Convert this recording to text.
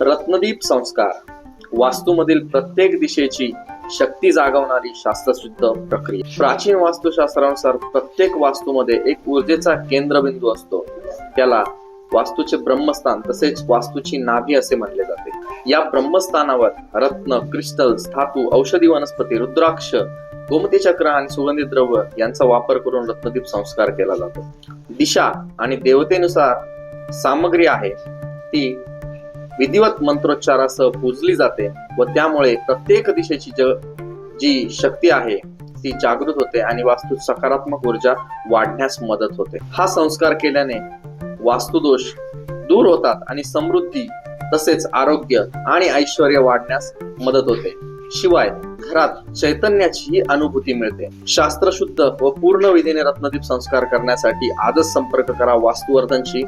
रत्नदीप संस्कार वास्तूमधील प्रत्येक दिशेची शक्ती जागवणारी शास्त्रशुद्ध प्रक्रिया. प्राचीन वास्तुशास्त्रानुसार प्रत्येक वास्तूमध्ये एक ऊर्जेचा केंद्रबिंदू असतो. त्याला वास्तूचे ब्रह्मस्थान तसेच वास्तूची नाभी असे म्हणले जाते. या ब्रह्मस्थानावर रत्न क्रिस्टल धातू औषधी वनस्पती रुद्राक्ष गोमती चक्र आणि सुगंधी द्रव्य यांचा वापर करून रत्नदीप संस्कार केला जातो. दिशा आणि देवतेनुसार सामग्री आहे ती विधिवत मंत्रोच्चारासह पूजली जाते व त्यामुळे प्रत्येक दिशेची जी शक्ती आहे ती जागृत होते आणि वास्तूत सकारात्मक ऊर्जा वाढण्यास मदत होते. हा संस्कार केल्याने वास्तुदोष दूर होतात आणि समृद्धी तसेच आरोग्य आणि ऐश्वर वाढण्यास मदत होते. शिवाय घरात चैतन्याचीही अनुभूती मिळते. शास्त्रशुद्ध व पूर्ण विधीने रत्नदीप संस्कार करण्यासाठी आजच संपर्क करा वास्तुवर्धनशी.